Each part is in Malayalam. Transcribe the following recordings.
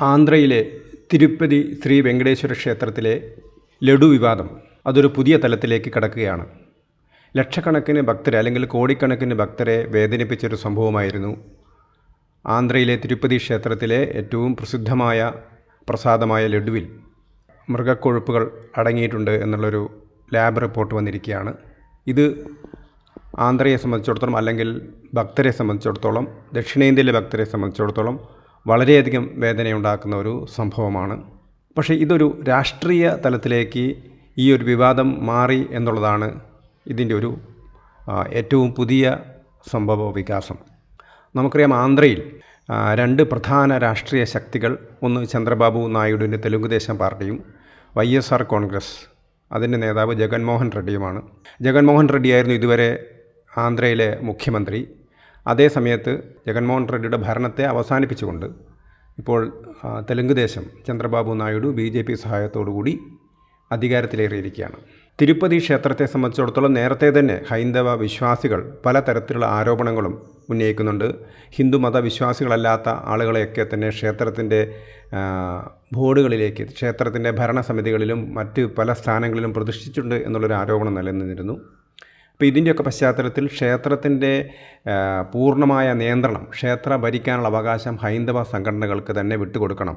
ആന്ധ്രയിലെ തിരുപ്പതി ശ്രീ വെങ്കടേശ്വര ക്ഷേത്രത്തിലെ ലഡു വിവാദം അതൊരു പുതിയ തലത്തിലേക്ക് കടക്കുകയാണ്. ലക്ഷക്കണക്കിന് ഭക്തരെ അല്ലെങ്കിൽ കോടിക്കണക്കിന് ഭക്തരെ വേദനിപ്പിച്ചൊരു സംഭവമായിരുന്നു ആന്ധ്രയിലെ തിരുപ്പതി ക്ഷേത്രത്തിലെ ഏറ്റവും പ്രസിദ്ധമായ പ്രസാദമായ ലഡുവിൽ മൃഗക്കൊഴുപ്പുകൾ അടങ്ങിയിട്ടുണ്ട് എന്നുള്ളൊരു ലാബ് റിപ്പോർട്ട് വന്നിരിക്കുകയാണ്. ഇത് ആന്ധ്രയെ സംബന്ധിച്ചിടത്തോളം അല്ലെങ്കിൽ ഭക്തരെ സംബന്ധിച്ചിടത്തോളം ദക്ഷിണേന്ത്യയിലെ ഭക്തരെ സംബന്ധിച്ചിടത്തോളം വളരെയധികം വേദനയുണ്ടാക്കുന്ന ഒരു സംഭവമാണ്. പക്ഷേ ഇതൊരു രാഷ്ട്രീയ തലത്തിലേക്ക് ഈ ഒരു വിവാദം മാറി എന്നുള്ളതാണ് ഇതിന്റെ ഒരു ഏറ്റവും പുതിയ സംഭവ വികാസം. നമുക്കറിയാം ആന്ധ്രയിൽ രണ്ട് പ്രധാന രാഷ്ട്രീയ ശക്തികൾ ഒന്ന് ചന്ദ്രബാബു നായിഡുവിന്റെ തെലുങ്കുദേശം പാർട്ടിയും വൈ എസ് ആർ കോൺഗ്രസ് അതിന്റെ നേതാവ് ജഗൻമോഹൻ റെഡ്ഡിയുമാണ്. ജഗൻമോഹൻ റെഡ്ഡിയായിരുന്നു ഇതുവരെ ആന്ധ്രയിലെ മുഖ്യമന്ത്രി. അതേ സമയത്ത് ജഗൻമോഹൻ റെഡ്ഡിയുടെ ഭരണത്തെ അവസാനിപ്പിച്ചുകൊണ്ട് ഇപ്പോൾ Telugu Desam Chandrababu Naidu B J P സഹായത്തോടുകൂടി അധികാരത്തിലേറിയിരിക്കുകയാണ്. തിരുപ്പതി ക്ഷേത്രത്തെ സംബന്ധിച്ചിടത്തോളം നേരത്തെ തന്നെ ഹൈന്ദവ വിശ്വാസികൾ പലതരത്തിലുള്ള ആരോപണങ്ങളും ഉന്നയിക്കുന്നുണ്ട്. ഹിന്ദു മതവിശ്വാസികളല്ലാത്ത ആളുകളെയൊക്കെ തന്നെ ക്ഷേത്രത്തിന്റെ ബോർഡുകളിലേക്ക് ക്ഷേത്രത്തിന്റെ ഭരണസമിതികളിലും മറ്റ് പല സ്ഥാനങ്ങളിലും പ്രതിഷ്ഠിച്ചിട്ടുണ്ട് എന്നുള്ളൊരു ആരോപണം നിലനിന്നിരുന്നു. അപ്പോൾ ഇതിന്റെയൊക്കെ പശ്ചാത്തലത്തിൽ ക്ഷേത്രത്തിന്റെ പൂർണമായ നിയന്ത്രണം ക്ഷേത്ര ഭരിക്കാനുള്ള അവകാശം ഹൈന്ദവ സംഘടനകൾക്ക് തന്നെ വിട്ടുകൊടുക്കണം.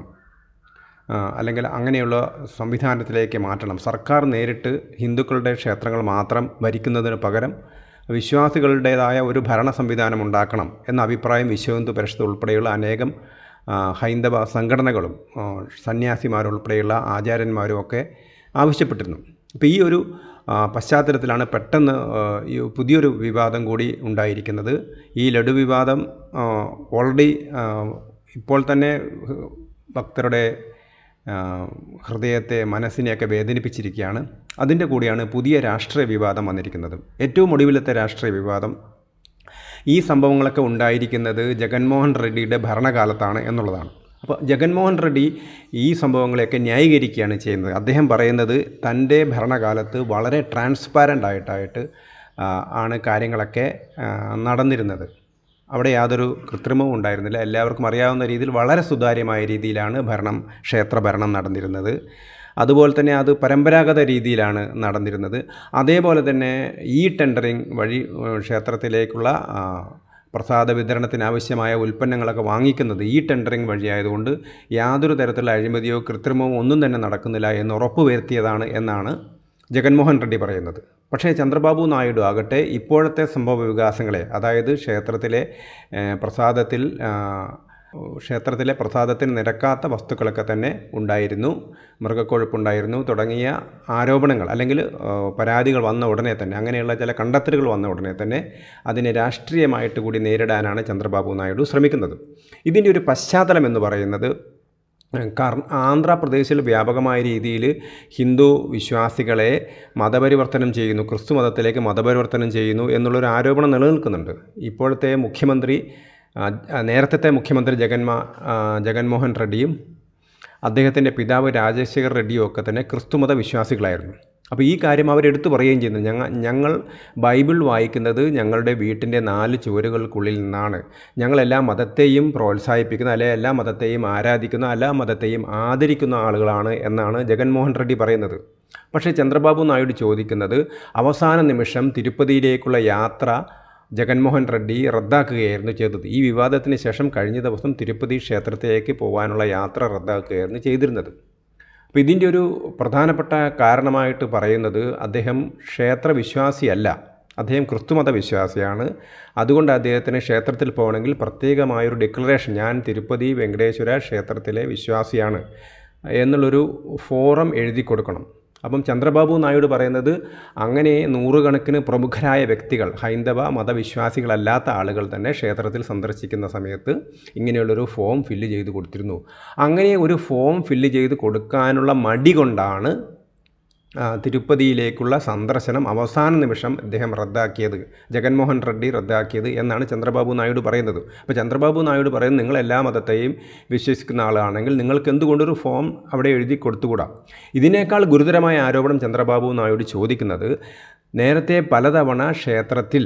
അല്ലെങ്കിൽ അങ്ങനെയുള്ള സംവിധാനത്തിലേക്ക് മാറ്റണം. സർക്കാർ നേരിട്ട് ഹിന്ദുക്കളുടെ ക്ഷേത്രങ്ങൾ മാത്രം ഭരിക്കുന്നതിന് പകരം വിശ്വാസികളുടേതായ ഒരു ഭരണ സംവിധാനം ഉണ്ടാക്കണം എന്ന അഭിപ്രായം വിശ്വഹിന്ദു പരിഷത്ത് ഉൾപ്പെടെയുള്ള അനേകം ഹൈന്ദവ സംഘടനകളും സന്യാസിമാരുൾപ്പെടെയുള്ള ആചാര്യന്മാരും ഒക്കെ ആവശ്യപ്പെട്ടിരുന്നു. അപ്പോൾ ഈ ഒരു പശ്ചാത്തലത്തിലാണ് പെട്ടെന്ന് ഈ പുതിയൊരു വിവാദം കൂടി ഉണ്ടായിരിക്കുന്നത്. ഈ ലഡു വിവാദം ഓൾറെഡി ഇപ്പോൾ തന്നെ ഭക്തരുടെ ഹൃദയത്തെ മനസ്സിനെയൊക്കെ വേദനിപ്പിച്ചിരിക്കുകയാണ്. അതിന്റെ കൂടിയാണ് പുതിയ രാഷ്ട്രീയ വിവാദം വന്നിരിക്കുന്നത്. ഏറ്റവും ഒടുവിലത്തെ രാഷ്ട്രീയ വിവാദം ഈ സംഭവങ്ങളൊക്കെ ഉണ്ടായിരിക്കുന്നത് ജഗൻമോഹൻ റെഡ്ഡിയുടെ ഭരണകാലത്താണ് എന്നുള്ളതാണ്. അപ്പോൾ ജഗൻമോഹൻ റെഡ്ഡി ഈ സംഭവങ്ങളെയൊക്കെ ന്യായീകരിക്കുകയാണ് ചെയ്യുന്നത്. അദ്ദേഹം പറയുന്നത് തന്റെ ഭരണകാലത്ത് വളരെ ട്രാൻസ്പാരന്റ് ആയിട്ടായിട്ട് ആണ് കാര്യങ്ങളൊക്കെ നടന്നിരുന്നത്. അവിടെ യാതൊരു കൃത്രിമവും ഉണ്ടായിരുന്നില്ല. എല്ലാവർക്കും അറിയാവുന്ന രീതിയിൽ വളരെ സുതാര്യമായ രീതിയിലാണ് ഭരണം ക്ഷേത്ര ഭരണം നടന്നിരുന്നത്. അതുപോലെ തന്നെ അത് പരമ്പരാഗത രീതിയിലാണ് നടന്നിരുന്നത്. അതേപോലെ തന്നെ ഈ ടെൻഡറിങ് വഴി ക്ഷേത്രത്തിലേക്കുള്ള പ്രസാദ വിതരണത്തിന് ആവശ്യമായ ഉൽപ്പന്നങ്ങളൊക്കെ വാങ്ങിക്കുന്നത് ഈ ടെൻഡറിംഗ് വഴിയായതുകൊണ്ട് യാതൊരു തരത്തിലുള്ള അഴിമതിയോ കൃത്രിമമോ ഒന്നും തന്നെ നടക്കുന്നില്ല എന്ന് ഉറപ്പുവരുത്തിയതാണ് എന്നാണ് ജഗൻമോഹൻ റെഡ്ഡി പറയുന്നത്. പക്ഷേ ചന്ദ്രബാബു നായിഡു ആകട്ടെ ഇപ്പോഴത്തെ സംഭവ വികാസങ്ങളെ അതായത് ക്ഷേത്രത്തിലെ പ്രസാദത്തിൽ ക്ഷേത്രത്തിലെ പ്രസാദത്തിന് നിരക്കാത്ത വസ്തുക്കളൊക്കെ തന്നെ ഉണ്ടായിരുന്നു. മൃഗക്കൊഴുപ്പുണ്ടായിരുന്നു. തുടങ്ങിയ ആരോപണങ്ങൾ അല്ലെങ്കിൽ പരാതികൾ വന്ന ഉടനെ തന്നെ അങ്ങനെയുള്ള ചില കണ്ടെത്തലുകൾ വന്ന ഉടനെ തന്നെ അതിനെ രാഷ്ട്രീയമായിട്ട് കൂടി നേരിടാനാണ് ചന്ദ്രബാബു നായിഡു ശ്രമിക്കുന്നത്. ഇതിന്റെ ഒരു പശ്ചാത്തലം എന്ന് പറയുന്നത് കാരണം ആന്ധ്രാപ്രദേശിൽ വ്യാപകമായ രീതിയിൽ ഹിന്ദു വിശ്വാസികളെ മതപരിവർത്തനം ചെയ്യുന്നു ക്രിസ്തു മതത്തിലേക്ക് മതപരിവർത്തനം ചെയ്യുന്നു എന്നുള്ളൊരു ആരോപണം നിലനിൽക്കുന്നുണ്ട്. ഇപ്പോഴത്തെ മുഖ്യമന്ത്രി നേരത്തെ മുഖ്യമന്ത്രി ജഗന്മാ ജഗൻമോഹൻ റെഡ്ഡിയും അദ്ദേഹത്തിന്റെ പിതാവ് രാജശേഖർ റെഡ്ഡിയും ഒക്കെ തന്നെ ക്രിസ്തുമത വിശ്വാസികളായിരുന്നു. അപ്പോൾ ഈ കാര്യം അവരെടുത്തു പറയുകയും ചെയ്യുന്നു. ഞങ്ങൾ ഞങ്ങൾ ബൈബിൾ വായിക്കുന്നത് ഞങ്ങളുടെ വീട്ടിന്റെ നാല് ചുവരുകൾക്കുള്ളിൽ നിന്നാണ്. ഞങ്ങൾ എല്ലാ മതത്തെയും പ്രോത്സാഹിപ്പിക്കുന്ന അല്ലെ എല്ലാ മതത്തെയും ആരാധിക്കുന്ന എല്ലാ മതത്തെയും ആദരിക്കുന്ന ആളുകളാണ് എന്നാണ് ജഗൻമോഹൻ റെഡ്ഡി പറയുന്നത്. പക്ഷേ ചന്ദ്രബാബു നായിഡു ചോദിക്കുന്നത് അവസാന നിമിഷം തിരുപ്പതിയിലേക്കുള്ള യാത്ര ജഗൻമോഹൻ റെഡ്ഡി റദ്ദാക്കുകയായിരുന്നു ചെയ്തത്. ഈ വിവാദത്തിന് ശേഷം കഴിഞ്ഞ ദിവസം തിരുപ്പതി ക്ഷേത്രത്തിലേക്ക് പോകാനുള്ള യാത്ര റദ്ദാക്കുകയായിരുന്നു ചെയ്തിരുന്നത്. അപ്പോൾ ഇതിന്റെ ഒരു പ്രധാനപ്പെട്ട കാരണമായിട്ട് പറയുന്നത് അദ്ദേഹം ക്ഷേത്ര വിശ്വാസിയല്ല അദ്ദേഹം ക്രിസ്തുമത വിശ്വാസിയാണ് അതുകൊണ്ട് അദ്ദേഹത്തിന് ക്ഷേത്രത്തിൽ പോകണമെങ്കിൽ പ്രത്യേകമായൊരു ഡിക്ലറേഷൻ ഞാൻ തിരുപ്പതി വെങ്കടേശ്വര ക്ഷേത്രത്തിലെ വിശ്വാസിയാണ് എന്നുള്ളൊരു ഫോറം എഴുതി കൊടുക്കണം. അപ്പം ചന്ദ്രബാബു നായിഡു പറയുന്നത് അങ്ങനെ നൂറുകണക്കിന് പ്രമുഖരായ വ്യക്തികൾ ഹൈന്ദവ മതവിശ്വാസികളല്ലാത്ത ആളുകൾ തന്നെ ക്ഷേത്രത്തിൽ സന്ദർശിക്കുന്ന സമയത്ത് ഇങ്ങനെയുള്ളൊരു ഫോം ഫില്ല് ചെയ്ത് കൊടുത്തിരുന്നു. അങ്ങനെ ഒരു ഫോം ഫില്ല് ചെയ്ത് കൊടുക്കാനുള്ള മടി കൊണ്ടാണ് തിരുപ്പതിയിലേക്കുള്ള സന്ദർശനം അവസാന നിമിഷം അദ്ദേഹം റദ്ദാക്കിയത്. ജഗൻമോഹൻ റെഡ്ഡി റദ്ദാക്കിയത് എന്നാണ് ചന്ദ്രബാബു നായിഡു പറയുന്നത്. അപ്പോൾ ചന്ദ്രബാബു നായിഡു പറയുന്നത് നിങ്ങൾ എല്ലാ മതത്തെയും വിശ്വസിക്കുന്ന ആളാണെങ്കിൽ നിങ്ങൾക്ക് എന്തുകൊണ്ടൊരു ഫോം അവിടെ എഴുതി കൊടുത്തുകൂടാ? ഇതിനേക്കാൾ ഗുരുതരമായ ആരോപണം ചന്ദ്രബാബു നായിഡു ചോദിക്കുന്നത് നേരത്തെ പലതവണ ക്ഷേത്രത്തിൽ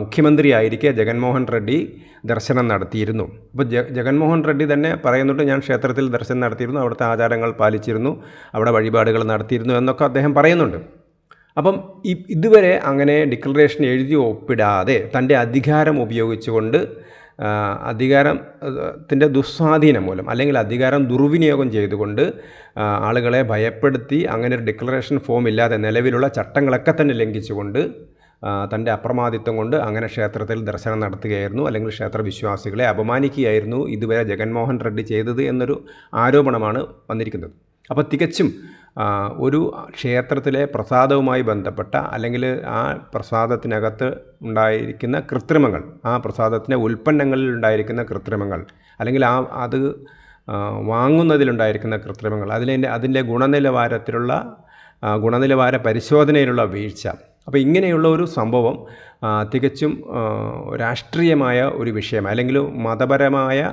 മുഖ്യമന്ത്രിയായിരിക്കെ ജഗൻമോഹൻ റെഡ്ഡി ദർശനം നടത്തിയിരുന്നു. അപ്പോൾ ജ ജഗൻമോഹൻ റെഡ്ഡി തന്നെ പറയുന്നുണ്ട് ഞാൻ ക്ഷേത്രത്തിൽ ദർശനം നടത്തിയിരുന്നു അവിടുത്തെ ആചാരങ്ങൾ പാലിച്ചിരുന്നു അവിടെ വഴിപാടുകൾ നടത്തിയിരുന്നു എന്നൊക്കെ അദ്ദേഹം പറയുന്നുണ്ട്. അപ്പം ഇതുവരെ അങ്ങനെ ഡിക്ലറേഷൻ എഴുതി ഒപ്പിടാതെ തന്റെ അധികാരം ഉപയോഗിച്ചുകൊണ്ട് അധികാരത്തിന്റെ അധികാരം ത്തിന്റെ ദുസ്വാധീനം മൂലം അല്ലെങ്കിൽ അധികാരം ദുർവിനിയോഗം ചെയ്തുകൊണ്ട് ആളുകളെ ഭയപ്പെടുത്തി അങ്ങനെ ഒരു ഡിക്ലറേഷൻ ഫോം ഇല്ലാതെ നിലവിലുള്ള ചട്ടങ്ങളൊക്കെ തന്നെ ലംഘിച്ചുകൊണ്ട് തന്റെ അപ്രമാദിത്വം കൊണ്ട് അങ്ങനെ ക്ഷേത്രത്തിൽ ദർശനം നടത്തുകയായിരുന്നു. അല്ലെങ്കിൽ ക്ഷേത്ര വിശ്വാസികളെ അപമാനിക്കുകയായിരുന്നു ഇതുവരെ ജഗൻമോഹൻ റെഡ്ഡി ചെയ്തത് എന്നൊരു ആരോപണമാണ് വന്നിരിക്കുന്നത്. അപ്പോൾ തികച്ചും ഒരു ക്ഷേത്രത്തിലെ പ്രസാദവുമായി ബന്ധപ്പെട്ട അല്ലെങ്കിൽ ആ പ്രസാദത്തിനകത്ത് ഉണ്ടായിരിക്കുന്ന കൃത്രിമങ്ങൾ ആ പ്രസാദത്തിന്റെ ഉൽപ്പന്നങ്ങളിൽ ഉണ്ടായിരിക്കുന്ന കൃത്രിമങ്ങൾ അല്ലെങ്കിൽ ആ അത് വാങ്ങുന്നതിലുണ്ടായിരിക്കുന്ന കൃത്രിമങ്ങൾ അതിലെ അതിന്റെ ഗുണനിലവാരത്തിലുള്ള ഗുണനിലവാര പരിശോധനയിലുള്ള വീഴ്ച അപ്പോൾ ഇങ്ങനെയുള്ള ഒരു സംഭവം തികച്ചും രാഷ്ട്രീയമായ ഒരു വിഷയം അല്ലെങ്കിൽ മതപരമായ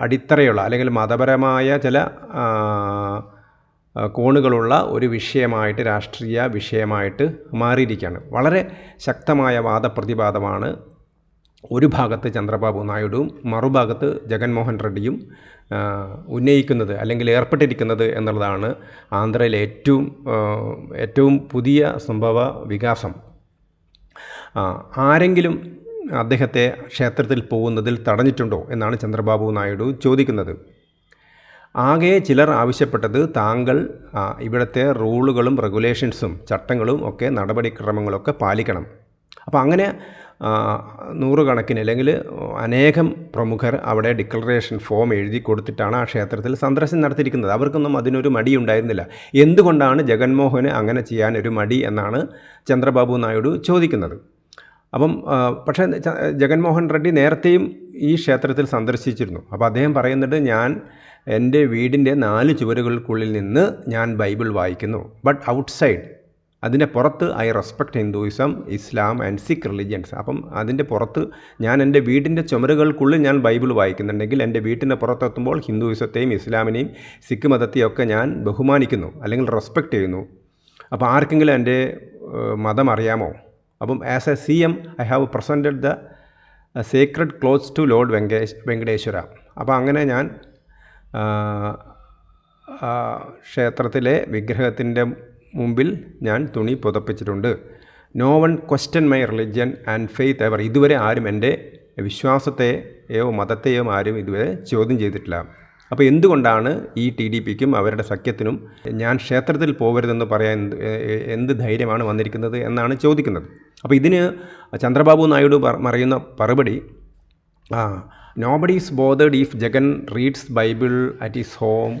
അടിത്തറയുള്ള അല്ലെങ്കിൽ മതപരമായ ചില കോണുകളുള്ള ഒരു വിഷയമായിട്ട് രാഷ്ട്രീയ വിഷയമായിട്ട് മാറിയിരിക്കുകയാണ്. വളരെ ശക്തമായ വാദപ്രതിവാദമാണ് ഒരു ഭാഗത്ത് ചന്ദ്രബാബു നായിഡുവും മറുഭാഗത്ത് ജഗൻമോഹൻ റെഡ്ഡിയും ഉന്നയിക്കുന്നത് അല്ലെങ്കിൽ ഏർപ്പെട്ടിരിക്കുന്നത് എന്നുള്ളതാണ് ആന്ധ്രയിലെ ഏറ്റവും ഏറ്റവും പുതിയ സംഭവ വികാസം. ആരെങ്കിലും അദ്ദേഹത്തെ ക്ഷേത്രത്തിൽ പോകുന്നതിൽ തടഞ്ഞിട്ടുണ്ടോ എന്നാണ് ചന്ദ്രബാബു നായിഡു ചോദിക്കുന്നത്. ആകെ ചിലർ ആവശ്യപ്പെട്ടത് താങ്കൾ ഇവിടുത്തെ റൂളുകളും റെഗുലേഷൻസും ചട്ടങ്ങളും ഒക്കെ നടപടിക്രമങ്ങളൊക്കെ പാലിക്കണം. അപ്പോൾ അങ്ങനെ നൂറുകണക്കിന് അല്ലെങ്കിൽ അനേകം പ്രമുഖർ അവിടെ ഡിക്ലറേഷൻ ഫോം എഴുതി കൊടുത്തിട്ടാണ് ആ ക്ഷേത്രത്തിൽ സന്ദർശനം നടത്തിയിരിക്കുന്നത്. അവർക്കൊന്നും അതിനൊരു മടി ഉണ്ടായിരുന്നില്ല എന്തുകൊണ്ടാണ് ജഗൻമോഹന് അങ്ങനെ ചെയ്യാൻ ഒരു മടി എന്നാണ് ചന്ദ്രബാബു നായിഡു ചോദിക്കുന്നത്. അപ്പം പക്ഷേ ജഗൻമോഹൻ റെഡ്ഡി നേരത്തെയും ഈ ക്ഷേത്രത്തിൽ സന്ദർശിച്ചിരുന്നു. അപ്പോൾ അദ്ദേഹം പറയുന്നുണ്ട് ഞാൻ എന്റെ വീടിന്റെ നാല് ചുവരുകൾക്കുള്ളിൽ നിന്ന് ഞാൻ ബൈബിൾ വായിക്കുന്നു. ബട്ട് ഔട്ട്സൈഡ് അതിന്റെ പുറത്ത് I respect Hinduism Islam and Sikh religions. അപ്പം അതിന്റെ പുറത്ത് ഞാൻ എന്റെ വീടിന്റെ ചുമരുകൾക്കുള്ളിൽ ഞാൻ ബൈബിൾ വായിക്കുന്നുണ്ടെങ്കിൽ എന്റെ വീട്ടിന്റെ പുറത്തെത്തുമ്പോൾ ഹിന്ദുയിസത്തെയും ഇസ്ലാമിനെയും സിഖ് മതത്തെയും ഒക്കെ ഞാൻ ബഹുമാനിക്കുന്നു അല്ലെങ്കിൽ റെസ്പെക്റ്റ് ചെയ്യുന്നു. അപ്പോൾ ആർക്കെങ്കിലും എന്റെ മതം അറിയാമോ? അപ്പം as a C M I have presented the sacred clothes to Lord Venkatesh Venkateswara അപ്പോൾ അങ്ങനെ ഞാൻ ക്ഷേത്രത്തിലെ വിഗ്രഹത്തിന്റെ മുമ്പിൽ ഞാൻ തുണി പുതപ്പിച്ചിട്ടുണ്ട്. No one question my religion and faith ever ഇതുവരെ ആരും എന്റെ വിശ്വാസത്തെയോ മതത്തെയോ ആരും ഇതുവരെ ചോദ്യം ചെയ്തിട്ടില്ല. അപ്പോൾ എന്തുകൊണ്ടാണ് ഈ ടി ഡി പിക്കും അവരുടെ സഖ്യത്തിനും ഞാൻ ക്ഷേത്രത്തിൽ പോകരുതെന്ന് പറയാൻ എന്ത് ധൈര്യമാണ് വന്നിരിക്കുന്നത് എന്നാണ് ചോദിക്കുന്നത്. അപ്പോൾ ഇതിന് ചന്ദ്രബാബു നായിഡു പറ- പറയുന്ന മറുപടി ആ nobody is bothered if Jagan reads Bible at his home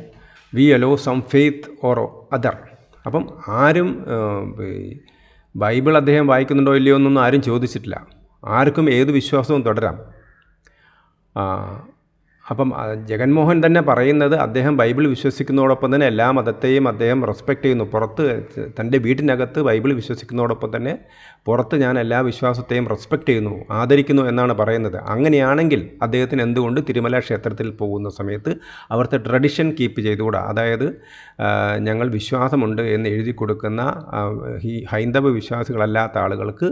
we allow some faith or other അപ്പം ആരും ബൈബിൾ അദ്ദേഹം വായിക്കുന്നുണ്ടോ ഇല്ലയോ എന്നൊന്നും ആരും ചോദിച്ചിട്ടില്ല. ആർക്കും ഏത് വിശ്വാസവും തുടരാം. അപ്പം ജഗൻമോഹൻ തന്നെ പറയുന്നത് അദ്ദേഹം ബൈബിൾ വിശ്വസിക്കുന്നതോടൊപ്പം തന്നെ എല്ലാ മതത്തെയും അദ്ദേഹം റെസ്പെക്റ്റ് ചെയ്യുന്നു. പുറത്ത് തന്റെ വീട്ടിനകത്ത് ബൈബിൾ വിശ്വസിക്കുന്നതോടൊപ്പം തന്നെ പുറത്ത് ഞാൻ എല്ലാ വിശ്വാസത്തെയും റെസ്പെക്റ്റ് ചെയ്യുന്നു ആദരിക്കുന്നു എന്നാണ് പറയുന്നത്. അങ്ങനെയാണെങ്കിൽ അദ്ദേഹത്തിന് എന്തുകൊണ്ട് തിരുമല ക്ഷേത്രത്തിൽ പോകുന്ന സമയത്ത് അവിടുത്തെ ട്രഡിഷൻ കീപ്പ് ചെയ്തുകൂടാ? അതായത് ഞങ്ങൾ വിശ്വാസമുണ്ട് എന്ന് എഴുതി കൊടുക്കുന്ന ഈ ഹൈന്ദവ വിശ്വാസികളല്ലാത്ത ആളുകൾക്ക്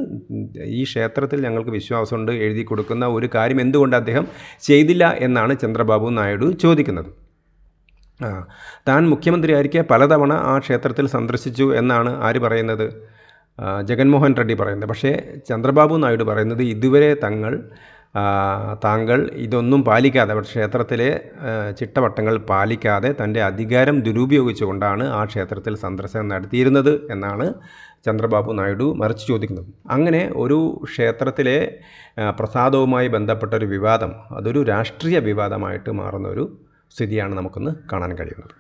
ഈ ക്ഷേത്രത്തിൽ ഞങ്ങൾക്ക് വിശ്വാസമുണ്ട് എഴുതി കൊടുക്കുന്ന ഒരു കാര്യം എന്തുകൊണ്ട് അദ്ദേഹം ചെയ്തില്ല എന്നാണ് ചന്ദ്രബാബു നായിഡു ചോദിക്കുന്നത്. താൻ മുഖ്യമന്ത്രിയായിരിക്കെ പലതവണ ആ ക്ഷേത്രത്തിൽ സന്ദർശിച്ചു എന്നാണ് ആര് പറയുന്നത്? ജഗൻമോഹൻ റെഡ്ഡി പറയുന്നത്. പക്ഷേ ചന്ദ്രബാബു നായിഡു പറയുന്നത് ഇതുവരെ തങ്ങൾ താങ്കൾ ഇതൊന്നും പാലിക്കാതെ ക്ഷേത്രത്തിലെ ചിട്ടവട്ടങ്ങൾ പാലിക്കാതെ തന്റെ അധികാരം ദുരുപയോഗിച്ചുകൊണ്ടാണ് ആ ക്ഷേത്രത്തിൽ സന്ദർശനം നടത്തിയിരുന്നത് എന്നാണ് ചന്ദ്രബാബു നായിഡു മറിച്ച് ചോദിക്കുന്നത്. അങ്ങനെ ഒരു ക്ഷേത്രത്തിലെ പ്രസാദവുമായി ബന്ധപ്പെട്ട ഒരു വിവാദം അതൊരു രാഷ്ട്രീയ വിവാദമായിട്ട് മാറുന്ന ഒരു സ്ഥിതിയാണ് നമുക്കൊന്ന് കാണാൻ കഴിയുന്നത്.